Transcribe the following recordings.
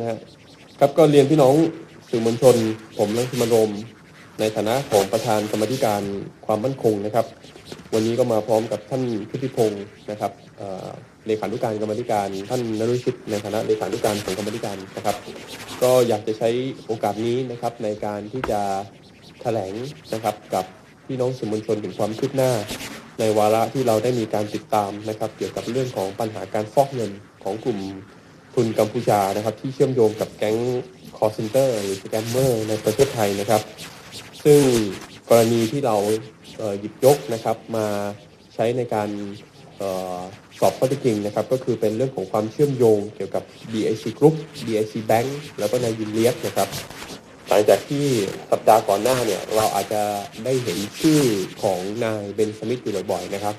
นะฮะครับก็เรียนพี่น้องสื่อมวลชน ผมรังสิมันโรมในฐานะของประธานกรรมธิการความมั่นคงนะครับ วันนี้ก็มาพร้อมกับท่านพุทธิพงศ์นะครับเลขานุการกรรมธิการ ท่านนรุชิตในฐานะเลขานุการของกรรมธิการนะครับ ก็อยากจะใช้โอกาสนี้นะครับในการที่จะแถลงนะครับกับพี่น้องสื่อมวลชนถึงความคืบหน้า ในวาระที่เราได้มีการติดตามนะครับ เกี่ยวกับเรื่องของปัญหาการฟอกเงินของกลุ่ม ทุนกัมพูชานะครับที่เชื่อมโยงกับแก๊งคอร์เซนเตอร์หรือสแกมเมอร์ในประเทศไทยนะครับ ซึ่งกรณีที่เราเหยิบยกนะครับมาใช้ในการออสอบข้อเท็จจริงนะครับก็คือเป็นเรื่องของความเชื่อมโยงเกี่ยวกับ BIC Group BIC Bank แล้วก็นายยินเลียสนะครับหลังจากที่สัปดาห์ก่อนหน้าเนี่ยเราอาจจะได้เห็นชื่อของนายเบนสมิธอยู่บ่อยๆนะครับ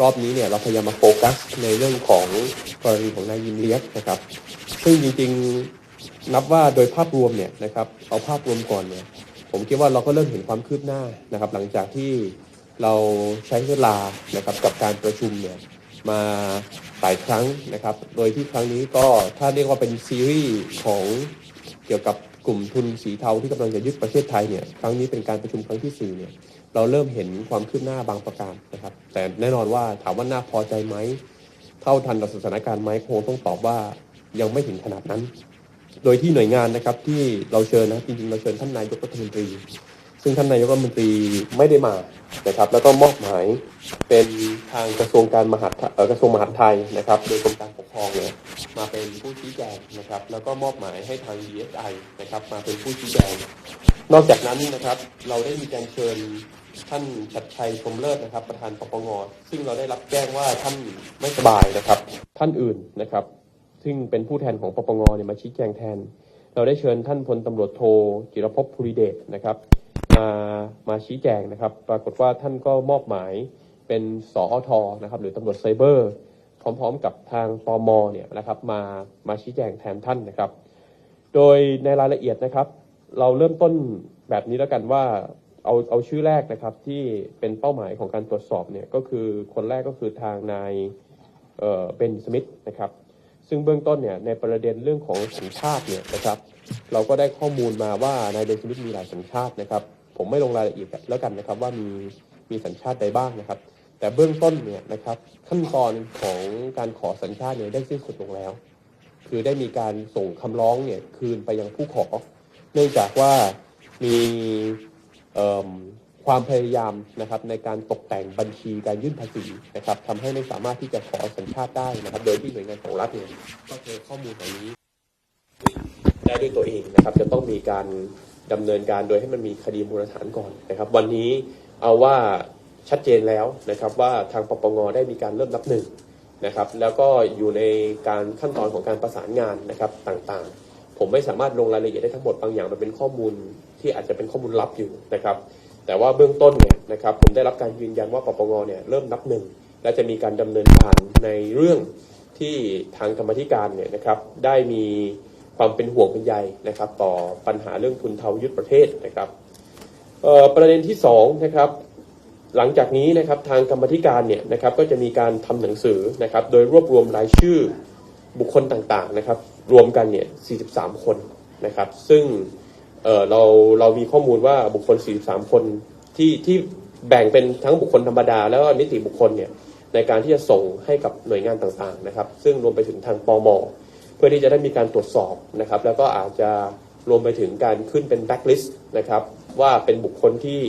รอบนี้เนี่ยเราพยายามมาโฟกัสในเรื่องของกรณีของนายยิมเลียสนะครับซึ่งจริงๆนับว่าโดยภาพรวมเนี่ยนะครับเอาภาพรวมก่อนเนี่ยผมคิดว่าเราก็เริ่มเห็นความคืบหน้านะครับ หลังจากที่เราใช้เวลานะครับกับการประชุมเนี่ยมาหลายครั้งนะครับ โดยที่ครั้งนี้ก็ถ้าเรียกว่าเป็นซีรีส์ของเกี่ยวกับกลุ่มทุนสีเทาที่กำลังจะยึดประเทศไทยเนี่ยครั้งนี้เป็นการประชุมครั้งที่สี่เนี่ย เราเริ่มเห็นความคืบหน้าบางประการนะครับ แต่แน่นอนว่าถามว่าน่าพอใจไหม เท่าทันกับสถานการณ์ไหมคงต้องตอบว่ายังไม่ถึงขนาดนั้น โดยที่หน่วยงานนะครับที่เราเชิญนะจริงๆเราเชิญท่านนายกรัฐมนตรี ซึ่งท่านนายกรัฐมนตรีไม่ได้มานะครับ แล้วก็มอบหมายเป็นทางกระทรวงการมหาดไทยเออกระทรวงมหาดไทยนะครับ โดยกรมการปกครองเนี่ยมาเป็นผู้ชี้แจงนะครับ แล้วก็มอบหมายให้ทาง DSI นะครับมาเป็นผู้ชี้แจงนอกจากนั้นนะครับเราได้มีการเชิญ ท่านชัดชัยชมเลิศนะครับ ประธานปปงซึ่งเราได้รับแจ้งว่าท่านไม่สบายนะครับ ท่านอื่นนะครับ ซึ่งเป็นผู้แทนของปปงเนี่ยมาชี้แจงแทน เราได้เชิญท่านพลตำรวจโทจิรภพภูริเดชนะครับ มามาชี้แจงนะครับ ปรากฏว่าท่านก็มอบหมายเป็นสอทนะครับหรือตำรวจไซเบอร์ พร้อมๆกับทางปมเนี่ยนะครับมามาชี้แจงแทนท่านนะครับ โดยในรายละเอียดนะครับ เราเริ่มต้นแบบนี้แล้วกันว่า เอาเอาชื่อแรกนะครับที่เป็นเป้าหมายของการตรวจสอบเนี่ยก็คือคนแรกก็คือทางนายเอ่อเบนสมิธนะครับซึ่งเบื้องต้นเนี่ยในประเด็นเรื่องของสัญชาติเนี่ยนะครับเราก็ได้ข้อมูลมาว่านายเบนสมิธมีหลายสัญชาตินะครับผมไม่ลงรายละเอียดแล้วกันนะครับว่ามีมีสัญชาติใดบ้างนะครับ แต่เบื้องต้นเนี่ยนะครับขั้นตอนของการขอสัญชาติเนี่ยได้สิ้นสุดลงแล้ว คือได้มีการส่งคำร้องเนี่ยคืนไปยังผู้ขอ เนื่องจากว่ามี ความพยายามนะครับในการตกแต่งบัญชีการยื่นภาษีนะครับทำให้ไม่สามารถที่จะขอสัญชาติได้นะครับ โดยที่หน่วยงานของรัฐเนี่ยก็เจอข้อมูลเหล่านี้ได้ด้วยตัวเองนะครับ จะต้องมีการดำเนินการโดยให้มันมีคดีมูลฐานก่อนนะครับ วันนี้เอาว่าชัดเจนแล้วนะครับว่าทางปปงได้มีการเริ่มนับหนึ่งนะครับ แล้วก็อยู่ในการขั้นตอนของการประสานงานนะครับต่างๆ ผมไม่สามารถลงรายละเอียดได้ทั้งหมดบางอย่างมันเป็นข้อมูลที่อาจจะเป็นข้อมูลลับอยู่นะครับ แต่ว่าเบื้องต้นเนี่ยนะครับผมได้รับการยืนยันว่าปปงเนี่ยเริ่มนับหนึ่งและจะมีการดำเนินการในเรื่องที่ทางกรรมธิการเนี่ยนะครับได้มีความเป็นห่วงเป็นใยนะครับ ต่อปัญหาเรื่องทุนเทายึดประเทศนะครับประเด็นที่สองนะครับหลังจากนี้นะครับทางกรรมธิการเนี่ยนะครับก็จะมีการทำหนังสือนะครับโดยรวบรวมรายชื่อบุคคลต่างๆนะครับ รวมกันเนี่ย 43 คนนะครับ ซึ่งเเราเรามีข้อมูลว่าบุคคล 43 คนที่ที่แบ่งเป็นทั้งบุคคลธรรมดา แล้วก็นิติบุคคลเนี่ยในการที่จะส่งให้กับหน่วยงานต่างๆนะครับ ซึ่งรวมไปถึงทางปมเพื่อที่จะได้มีการตรวจสอบนะครับ แล้วก็อาจจะรวมไปถึงการขึ้นเป็นแบ็กลิสต์นะครับ ว่าเป็นบุคคลที่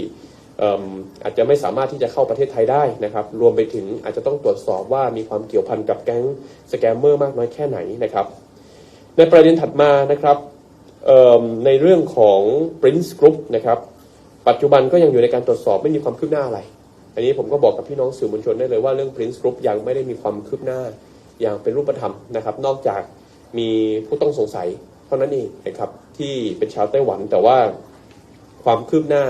อาจจะไม่สามารถที่จะเข้าประเทศไทยได้นะครับ รวมไปถึงอาจจะต้องตรวจสอบว่ามีความเกี่ยวพันกับแก๊งสแกมเมอร์มากน้อยแค่ไหนนะครับ ในประเด็นถัดมานะครับในเรื่องของ Prince Group นะครับปัจจุบันก็ยังอยู่ในการตรวจสอบไม่มีความคืบหน้าอะไร อันนี้ผมก็บอกกับพี่น้องสื่อมวลชนได้เลยว่าเรื่อง Prince Group ยังไม่ได้มีความคืบหน้าอย่างเป็นรูปธรรมนะครับ นอกจากมีผู้ต้องสงสัยเท่านั้นเองนะครับที่เป็นชาวไต้หวันแต่ว่าความคืบหน้า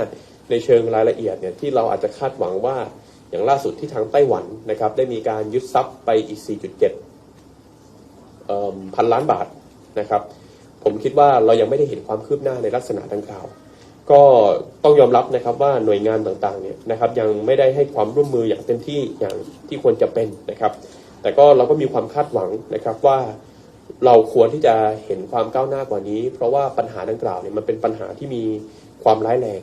ในเชิงรายละเอียดเนี่ยที่เราอาจจะคาดหวังว่าอย่างล่าสุดที่ทางไต้หวันนะครับได้มีการยึดทรัพย์ไปอีก 4.7เอิ่มพันล้านบาท นะครับ ผมคิดว่าเรายังไม่ได้เห็นความคืบหน้าในลักษณะดังกล่าว ก็ต้องยอมรับนะครับว่าหน่วยงานต่างๆเนี่ยนะครับยังไม่ได้ให้ความร่วมมืออย่างเต็มที่อย่างที่ควรจะเป็นนะครับ แต่ก็เราก็มีความคาดหวังนะครับว่าเราควรที่จะเห็นความก้าวหน้ากว่านี้ เพราะว่าปัญหาดังกล่าวเนี่ยมันเป็นปัญหาที่มีความร้ายแรง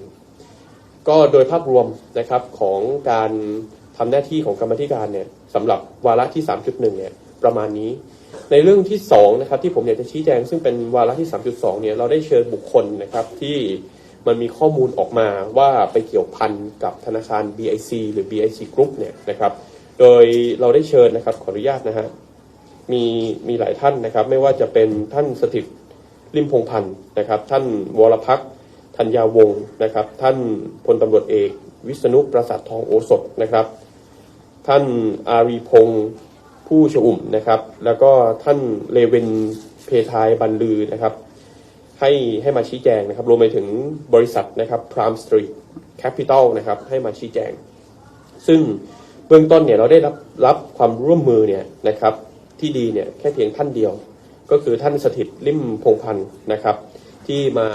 ก็โดยภาพรวมนะครับของการทำหน้าที่ของกรรมธิการเนี่ยสำหรับวาระที่ 3.1เนี่ย ประมาณนี้ ในเรื่องที่2นะครับที่ผมอยากจะชี้แจงซึ่งเป็นวาระที่ 3.2 เนี่ยเราได้เชิญบุคคลนะครับที่มันมีข้อมูลออกมาว่าไปเกี่ยวพันกับธนาคาร BIC หรือ BIC Group เนี่ยนะครับ โดยเราได้เชิญนะครับขออนุญาตนะฮะมีมีหลายท่านนะครับ ไม่ว่าจะเป็นท่านสถิตริมพงพันธ์นะครับ ท่านวรพักธัญญาวงศ์นะครับ ท่านพลตำรวจเอก วิษณุประสาททองโอสถนะครับ ท่านอารีพงศ์ ผู้ชอุ่มนะครับ แล้วก็ท่านเลวินเพทายบันลือนะครับ ให้ให้มาชี้แจงนะครับรวมไปถึงบริษัทนะครับ Prime Street Capital นะครับให้มาชี้แจง ซึ่งเบื้องต้นเนี่ยเราได้รับรับความร่วมมือเนี่ยนะครับที่ดีเนี่ยแค่เพียงท่านเดียว ก็คือท่านสถิตริมพงพันธ์นะครับ ที่มา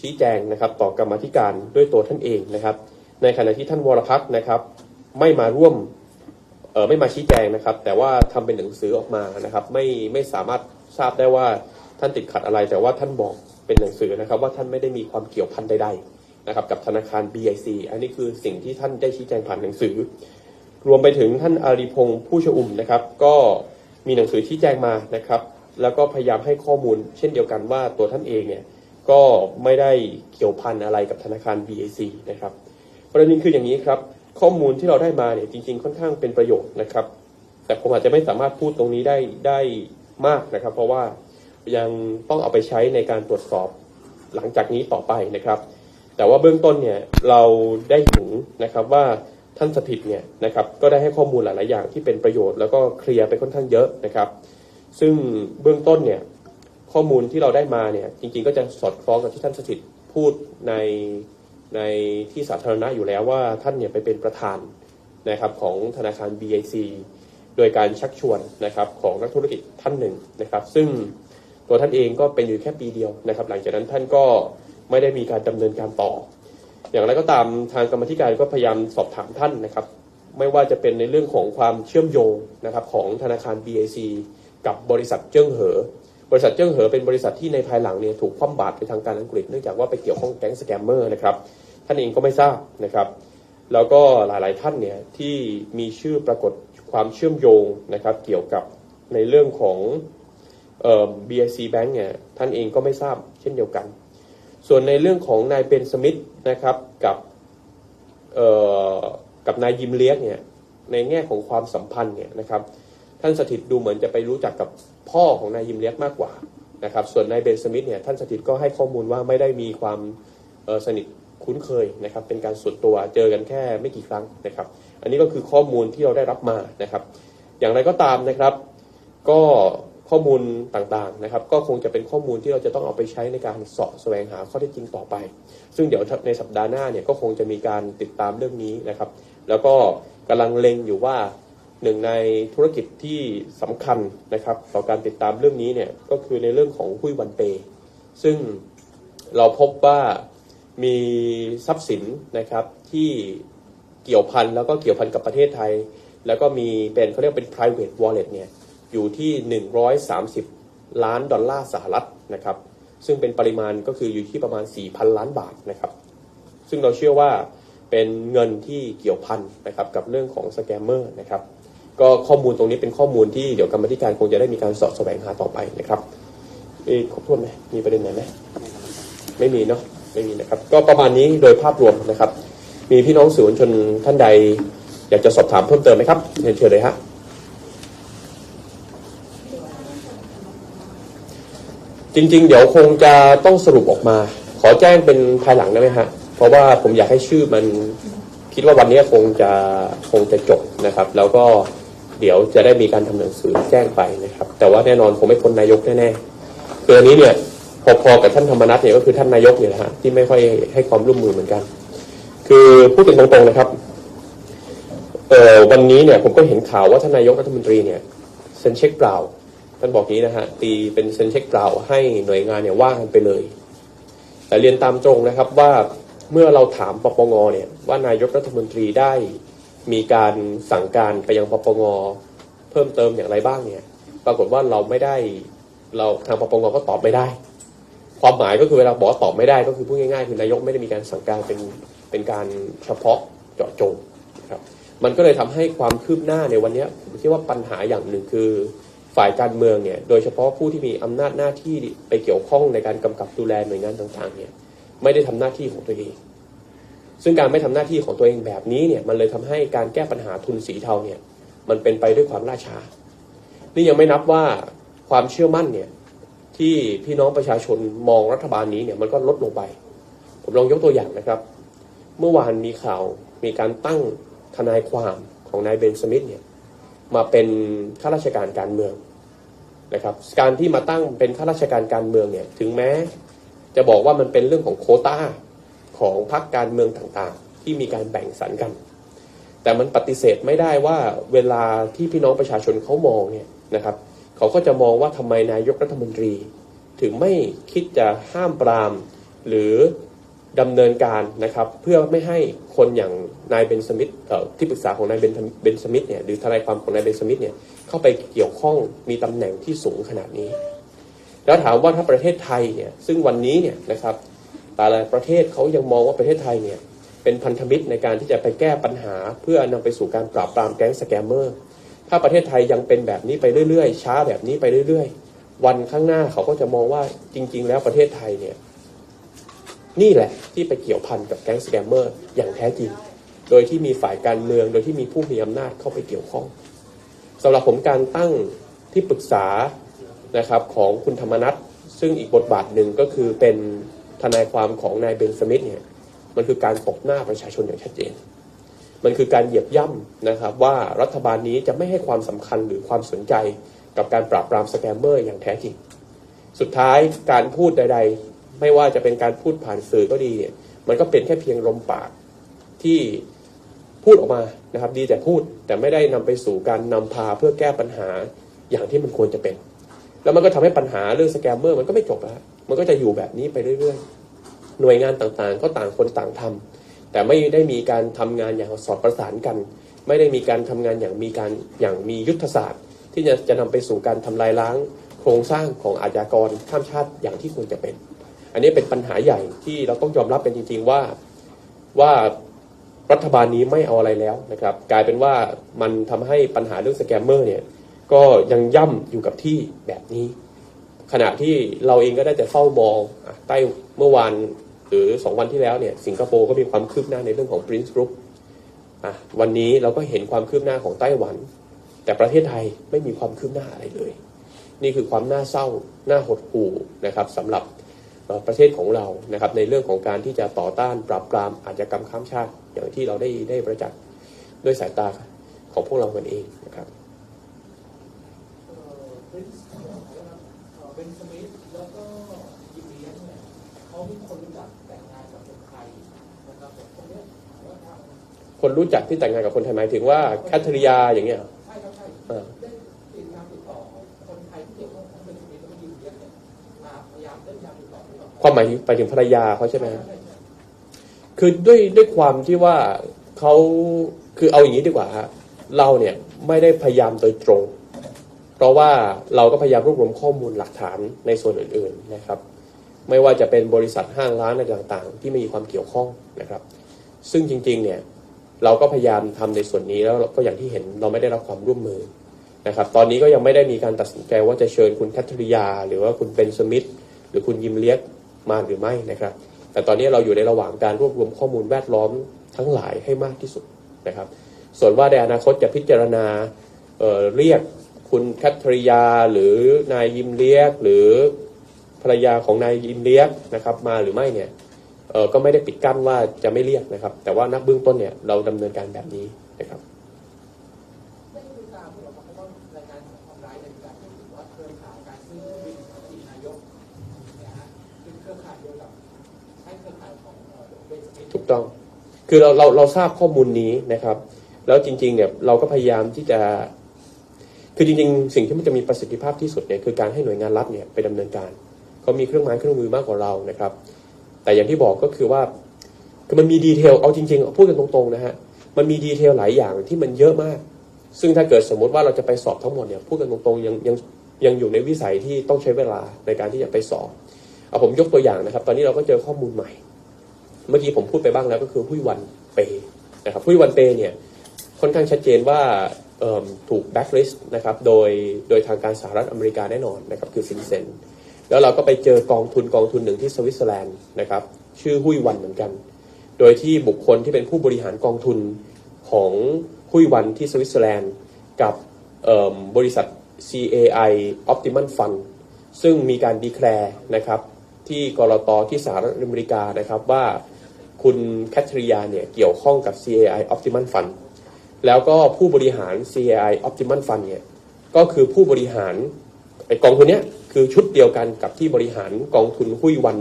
ชี้แจงนะครับต่อกรรมาธิการด้วยตัวท่านเองนะครับ ในขณะที่ท่านวรพักษ์นะครับไม่มาร่วม ไม่มาชี้แจงนะครับ แต่ว่าทำเป็นหนังสือออกมานะครับ ไม่ไม่สามารถทราบได้ว่าท่านติดขัดอะไร แต่ว่าท่านบอกเป็นหนังสือนะครับ ว่าท่านไม่ได้มีความเกี่ยวพันใดๆนะครับ กับธนาคาร BIC อันนี้คือสิ่งที่ท่านได้ชี้แจงผ่านหนังสือ รวมไปถึงท่านอารีพงศ์ผู้ชอุ่มนะครับ ก็มีหนังสือชี้แจงมานะครับ แล้วก็พยายามให้ข้อมูล เช่นเดียวกันว่าตัวท่านเองเนี่ยก็ไม่ได้เกี่ยวพันอะไรกับธนาคาร BAC นะครับประเด็นคืออย่างนี้ครับ ข้อมูลที่เราได้มาเนี่ยจริง ๆ ค่อนข้างเป็นประโยชน์นะครับ แต่ผมอาจจะไม่สามารถพูดตรงนี้ได้ได้มากนะครับ เพราะว่ายังต้องเอาไปใช้ในการตรวจสอบหลังจากนี้ต่อไปนะครับ แต่ว่าเบื้องต้นเนี่ยเราได้เห็นนะครับว่าท่านสถิตเนี่ยนะครับก็ได้ให้ข้อมูลหลาย ๆ อย่างที่เป็นประโยชน์แล้วก็เคลียร์ไปค่อนข้างเยอะนะครับ ซึ่งเบื้องต้นเนี่ยข้อมูลที่เราได้มาเนี่ยจริง ๆ ก็จะสอดคล้องกับที่ท่านสถิตพูดใน ในที่สาธารณะอยู่แล้วว่าท่านเนี่ยไปเป็นประธานนะครับของธนาคาร BIC โดยการชักชวนนะครับของนักธุรกิจท่านหนึ่งนะครับ ซึ่งตัวท่านเองก็เป็นอยู่แค่ปีเดียวนะครับ หลังจากนั้นท่านก็ไม่ได้มีการดำเนินการต่อ อย่างไรก็ตามทางกรรมธิการก็พยายามสอบถามท่านนะครับ ไม่ว่าจะเป็นในเรื่องของความเชื่อมโยงนะครับของธนาคาร BIC กับบริษัทเจิ้งเหอ บริษัทเจิ้งเหอเป็นบริษัทที่ในภายหลังเนี่ยถูกคว่ำบาตรไปทางการอังกฤษเนื่องจากว่าไปเกี่ยวข้องแก๊งสแกมเมอร์นะครับท่านเองก็ไม่ทราบนะครับ แล้วก็หลาย ๆ ท่านเนี่ยที่มีชื่อปรากฏความเชื่อมโยงนะครับ เกี่ยวกับในเรื่องของเอ่อ BIC Bank เนี่ยท่านเองก็ไม่ทราบเช่นเดียวกัน ส่วนในเรื่องของนายเบนสมิธนะครับกับเอ่อกับนายยิมเลียกเนี่ยในแง่ของความสัมพันธ์เนี่ยนะครับ ท่านสถิตดูเหมือนจะไปรู้จักกับ พ่อของนายยิมเลียกมากกว่านะครับส่วนนายเบนสมิธเนี่ยท่านสถิตก็ให้ข้อมูลว่าไม่ได้มีความสนิทคุ้นเคยนะครับเป็นการส่วนตัวเจอกันแค่ไม่กี่ครั้งนะครับ อันนี้ก็คือข้อมูลที่เราได้รับมานะครับ อย่างไรก็ตามนะครับ ก็ข้อมูลต่างๆนะครับ ก็คงจะเป็นข้อมูลที่เราจะต้องเอาไปใช้ในการสาะแสวงหาข้อเท็จจริงต่อไป ซึ่งเดี๋ยวในสัปดาห์หน้าเนี่ยก็คงจะมีการติดตามเรื่องนี้นะครับ แล้วก็กำลังเล็งอยู่ว่า หนึ่งในธุรกิจที่สำคัญนะครับ ต่อการติดตามเรื่องนี้เนี่ยก็คือในเรื่องของหุ้ยวันเปย์ซึ่งเราพบว่ามีทรัพย์สินนะครับที่เกี่ยวพันแล้วก็เกี่ยวพันกับประเทศไทย แล้วก็มีเป็นเขาเรียกเป็น private wallet เนี่ยอยู่ที่ 130 ล้านดอลลาร์สหรัฐนะครับ ซึ่งเป็นปริมาณก็คืออยู่ที่ประมาณ 4,000 ล้านบาทนะครับ ซึ่งเราเชื่อว่าเป็นเงินที่เกี่ยวพันนะครับกับเรื่องของสแกมเมอร์นะครับ ก็ข้อมูลตรงนี้เป็นข้อมูลที่เดี๋ยวกรรมธิการคงจะได้มีการสอบแสวงหาต่อไปนะครับเอ๊ะครบถ้วนไหมมีประเด็นไหนไหมไม่มีเนาะไม่มีนะครับ ก็ประมาณนี้โดยภาพรวมนะครับ มีพี่น้องสื่อมวลชนท่านใด อยากจะสอบถามเพิ่มเติมไหมครับเรียนเชิญเลยฮะจริง ๆ เดี๋ยวคงจะต้องสรุปออกมา ขอแจ้งเป็นภายหลังได้ไหมฮะเพราะว่าผมอยากให้ชื่อมันคิดว่าวันนี้คงจะคงจะจบนะครับ แล้วก็ เดี๋ยวจะได้มีการทำหนังสือแจ้งไปนะครับ แต่ว่าแน่นอนผมไม่พ้นนายกแน่ๆคืออันนี้เนี่ยพอๆกับท่านธรรมนัฐเนี่ยก็คือท่านนายกเนี่ยนะฮะที่ไม่ค่อยให้ความร่วมมือเหมือนกัน คือพูดกันตรงๆนะครับเอ่อวันนี้เนี่ยผมก็เห็นข่าวว่าท่านนายกรัฐมนตรีเนี่ยเซ็นเช็คเปล่าท่านบอกนี้นะฮะตีเป็นเซ็นเช็คเปล่าให้หน่วยงานเนี่ยว่างกันไปเลย แต่เรียนตามตรงนะครับว่าเมื่อเราถามปปงเนี่ยว่านายกรัฐมนตรีได้ มีการสั่งการไปยังปปงเพิ่มเติมอย่างไรบ้างเนี่ย ปรากฏว่าเราไม่ได้เราทางปปงก็ตอบไม่ได้ ความหมายก็คือเวลาบอกตอบไม่ได้ก็คือพูดง่ายๆคือนายกไม่ได้มีการสั่งการเป็นเป็นการเฉพาะเจาะจงครับ มันก็เลยทำให้ความคืบหน้าในวันนี้ผมคิดว่าปัญหาอย่างหนึ่งคือฝ่ายการเมืองเนี่ยโดยเฉพาะผู้ที่มีอำนาจหน้าที่ไปเกี่ยวข้องในการกำกับดูแลหน่วยงานต่างๆเนี่ยไม่ได้ทำหน้าที่ของตัวเอง ซึ่งการไม่ทำหน้าที่ของตัวเองแบบนี้เนี่ยมันเลยทำให้การแก้ปัญหาทุนสีเทาเนี่ยมันเป็นไปด้วยความล่าช้า นี่ยังไม่นับว่าความเชื่อมั่นเนี่ยที่พี่น้องประชาชนมองรัฐบาลนี้เนี่ยมันก็ลดลงไป ผมลองยกตัวอย่างนะครับ เมื่อวานมีข่าวมีการตั้งทนายความของนายเบนสมิธเนี่ยมาเป็นข้าราชการการเมืองนะครับ การที่มาตั้งเป็นข้าราชการการเมืองเนี่ยถึงแม้จะบอกว่ามันเป็นเรื่องของโควต้า ของพรรคการเมืองต่างๆ ที่มีการแบ่งสรรกัน แต่มันปฏิเสธไม่ได้ว่าเวลาที่พี่น้องประชาชนเขามองเนี่ยนะครับเขาก็จะมองว่าทำไมนายกรัฐมนตรี ถึงไม่คิดจะห้ามปราม หรือดำเนินการนะครับ เพื่อไม่ให้คนอย่างนายเบนสมิธที่ปรึกษาของนายเบนเบนสมิธเนี่ยหรือทนายความของนายเบนสมิธเนี่ยเข้าไปเกี่ยวข้องมีตำแหน่งที่สูงขนาดนี้ แล้วถามว่าถ้าประเทศไทยเนี่ยซึ่งวันนี้เนี่ยนะครับ แต่ละประเทศเขายังมองว่าประเทศไทยเนี่ยเป็นพันธมิตรในการที่จะไปแก้ปัญหา เพื่อนำไปสู่การปราบปรามแก๊งสแกมเมอร์ถ้าประเทศไทยยังเป็นแบบนี้ไปเรื่อยๆ ช้าแบบนี้ไปเรื่อยๆ วันข้างหน้าเขาก็จะมองว่าจริง ๆ แล้วประเทศไทยเนี่ยนี่แหละที่ไปเกี่ยวพันกับแก๊งสแกมเมอร์อย่างแท้จริง โดยที่มีฝ่ายการเมือง โดยที่มีผู้มีอำนาจเข้าไปเกี่ยวข้องสำหรับผมการตั้งที่ปรึกษานะครับของคุณธรรมนัทซึ่งอีกบทบาทหนึ่งก็คือเป็น ทนายความของนายเบนสมิธเนี่ยมันคือการตบหน้าประชาชนอย่างชัดเจน มันคือการเหยียบย่ำนะครับว่ารัฐบาลนี้จะไม่ให้ความสำคัญหรือความสนใจกับการปราบปรามสแกมเมอร์อย่างแท้จริง สุดท้ายการพูดใด ๆ ไม่ว่าจะเป็นการพูดผ่านสื่อก็ดีเนี่ยมันก็เป็นแค่เพียงลมปากที่พูดออกมานะครับ ดีแต่พูดแต่ไม่ได้นำไปสู่การนำพาเพื่อแก้ปัญหาอย่างที่มันควรจะเป็น แล้วมันก็ทำให้ปัญหาเรื่องสแกมเมอร์มันก็ไม่จบแล้ว มันก็จะอยู่แบบนี้ไปเรื่อยๆ หน่วยงานต่างๆ ก็ต่างคนต่างทำแต่ไม่ได้มีการทำงานอย่างสอดประสานกัน ไม่ได้มีการทำงานอย่างมีการอย่างมียุทธศาสตร์ ที่จะจะนำไปสู่การทำลายล้าง โครงสร้างของอาชญากรข้ามชาติอย่างที่ควรจะเป็น อันนี้เป็นปัญหาใหญ่ที่เราต้องยอมรับเป็นจริง ๆ ว่าว่ารัฐบาลนี้ไม่เอาอะไรแล้วนะครับ กลายเป็นว่ามันทำให้ปัญหาเรื่องสแกมเมอร์เนี่ยก็ยังย่ำอยู่กับที่แบบนี้ ขณะที่เราเองก็ได้แต่เฝ้ามองใต้เมื่อวานหรือสองวันที่แล้วเนี่ยสิงคโปร์ก็มีความคืบหน้าในเรื่องของ Prince Group อะวันนี้เราก็เห็นความคืบหน้าของไต้หวัน แต่ประเทศไทยไม่มีความคืบหน้าอะไรเลย นี่คือความน่าเศร้าน่าหดหู่นะครับสำหรับประเทศของเรานะครับในเรื่องของการที่จะต่อต้านปราบปรามอาชญากรรมข้ามชาติ อย่างที่เราได้ได้ประจักษ์ด้วยสายตาของพวกเรากันเองนะครับ คนรู้จักที่แต่งงานกับคนไทยหมายถึงว่าแคทเธอรียาอย่างเงี้ยเหรอใช่ครับใช่เออได้ติดตามติดต่อคนไทยที่เกี่ยวข้องทั้งเป็นสมิธแล้วก็ยิมเลียนเนี่ยมาพยายามเล่นยามติดต่อหรือเปล่าความหมายไปถึงภรรยาเขาใช่ไหมฮะใช่ใช่คือด้วยด้วยความที่ว่าเขาคือเอาอย่างนี้ดีกว่าฮะเราเนี่ยไม่ได้พยายามโดยตรง เพราะว่าเราก็พยายามรวบรวมข้อมูลหลักฐานในส่วนอื่น ๆนะครับ ไม่ว่าจะเป็นบริษัทห้างร้านอะไรต่างๆ ที่มีความเกี่ยวข้องนะครับ ซึ่งจริงๆเนี่ย เราก็พยายามทำในส่วนนี้แล้วก็อย่างที่เห็นเราไม่ได้รับความร่วมมือนะครับ ตอนนี้ก็ยังไม่ได้มีการตัดสินใจว่าจะเชิญคุณแคทรียา หรือว่าคุณเบนสมิธหรือคุณยิมเลียกมาหรือไม่นะครับ แต่ตอนนี้เราอยู่ในระหว่างการรวบรวมข้อมูลแวดล้อมทั้งหลายให้มากที่สุดนะครับ ส่วนว่าในอนาคตจะพิจารณาเเรียกคุณแคทรียา หรือนายยิมเลียกหรือภรรยาของนายยิมเลียกนะครับมาหรือไม่เนี่ย ก็ไม่ได้ปิดกั้นว่าจะไม่เรียกนะครับ แต่ว่านักเบื้องต้นเนี่ยเราดำเนินการแบบนี้นะครับได้ติดตามที่เราบอกว่ารายงานของออนไลน์ในการที่ถือว่าเครือข่ายการซื้อเครื่องบินของอดีตนายกเนี่ยฮะเป็นเครือข่ายเดียวกับใช้เครือข่ายของเอ่อเบนสมิธถูกต้อง คือเราเราเราทราบข้อมูลนี้นะครับ แล้วจริง ๆ เนี่ยเราก็พยายามที่จะ คือจริง ๆ สิ่งที่มันจะมีประสิทธิภาพที่สุดเนี่ยคือการให้หน่วยงานรัฐเนี่ยไปดำเนินการเขามีเครื่องไม้เครื่องมือมากกว่าเรานะครับ แต่อย่างที่บอกก็คือว่าคือมันมีดีเทลเอาจริงๆพูดกันตรงๆนะฮะมันมีดีเทลหลายอย่างที่มันเยอะมาก ซึ่งถ้าเกิดสมมติว่าเราจะไปสอบทั้งหมดเนี่ยพูดกันตรงๆยังยังยังอยู่ในวิสัยที่ต้องใช้เวลาในการที่จะไปสอบเอาผมยกตัวอย่างนะครับ ตอนนี้เราก็เจอข้อมูลใหม่ เมื่อกี้ผมพูดไปบ้างแล้วก็คือหุ้ยวันเปนะครับหุ้ยวันเปเนี่ยค่อนข้างชัดเจนว่าถูกแบ็กลิสต์นะครับโดยโดยทางการสหรัฐอเมริกาแน่นอนนะครับคือฟินเซน แล้วเราก็ไปเจอกองทุนกองทุนหนึ่งที่สวิตเซอร์แลนด์นะครับ ชื่อหุ้ยวันเหมือนกัน โดยที่บุคคลที่เป็นผู้บริหารกองทุนของหุ้ยวันที่สวิตเซอร์แลนด์ กับบริษัท CAI Optimum Fund ซึ่งมีการดีแคลร์นะครับที่กรตที่สหรัฐอเมริกานะครับว่าคุณแคทริยาเนี่ยเกี่ยวข้องกับ CAI Optimum Fund แล้วก็ผู้บริหาร CAI Optimum Fund เนี่ยก็คือผู้บริหารไอกองทุนเนี้ย คือชุดเดียวกันกับที่บริหารกองทุนหุ้ยวัน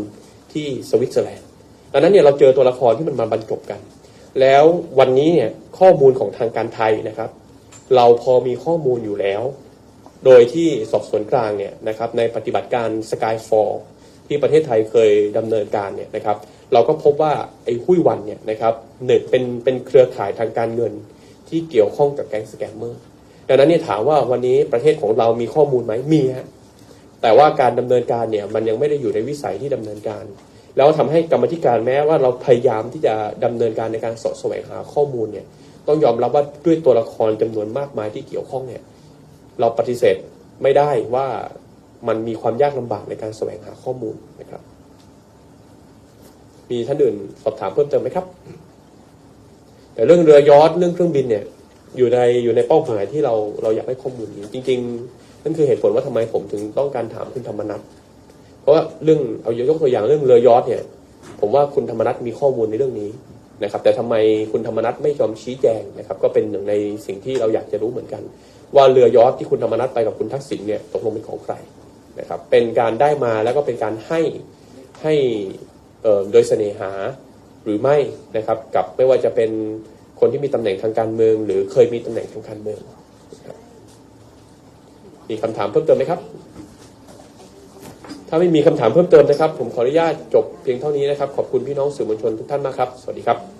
ที่สวิตเซอร์แลนด์ดังนั้นเนี่ยเราเจอตัวละครที่มันมาบรรจบกัน แล้ววันนี้เนี่ยข้อมูลของทางการไทยนะครับ เราพอมีข้อมูลอยู่แล้ว โดยที่สอบสวนกลางเนี่ยนะครับในปฏิบัติการ Skyfall ที่ประเทศไทยเคยดำเนินการเนี่ยนะครับ เราก็พบว่าไอ้หุ้ยวันเนี่ยนะครับหนึ่งเป็นเป็นเครือข่ายทางการเงินที่เกี่ยวข้องกับแก๊งสแกมเมอร์ดังนั้นเนี่ยถามว่าวันนี้ประเทศของเรามีข้อมูลไหมมีฮะ แต่ว่าการดำเนินการเนี่ยมันยังไม่ได้อยู่ในวิสัยที่ดำเนินการ แล้วทำให้กรรมธิการแม้ว่าเราพยายามที่จะดำเนินการในการสาะแสวงหาข้อมูลเนี่ยต้องยอมรับว่าด้วยตัวละครจำนวนมากมายที่เกี่ยวข้องเนี่ยเราปฏิเสธไม่ได้ว่ามันมีความยากลำบากในการแสวงหาข้อมูลนะครับ มีท่านอื่นสอบถามเพิ่มเติมไหมครับแต่เรื่องเรือยอชต์เรื่องเครื่องบินเนี่ยอยู่ในอยู่ในเป้าหมายที่เราเราอยากได้ข้อมูลนี้จริง นั่นคือเหตุผลว่าทำไมผมถึงต้องการถามคุณธรรมนัทเพราะว่าเรื่องเอายกตัวอย่างเรื่องเรือยอชต์เนี่ย ผมว่าคุณธรรมนัทมีข้อมูลในเรื่องนี้นะครับ แต่ทำไมคุณธรรมนัทไม่ยอมชี้แจงนะครับ ก็เป็นหนึ่งในสิ่งที่เราอยากจะรู้เหมือนกัน ว่าเรือยอชต์ที่คุณธรรมนัทไปกับคุณทักษิณเนี่ยตกลงเป็นของใครนะครับ เป็นการได้มาแล้วก็เป็นการให้ให้โดยเสน่หาหรือไม่นะครับ กับไม่ว่าจะเป็นคนที่มีตำแหน่งทางการเมือง หรือเคยมีตำแหน่งทางการเมือง มีคำถามเพิ่มเติมไหมครับ ถ้าไม่มีคำถามเพิ่มเติมนะครับ ผมขออนุญาตจบเพียงเท่านี้นะครับ ขอบคุณพี่น้องสื่อมวลชนทุกท่านมากครับ สวัสดีครับ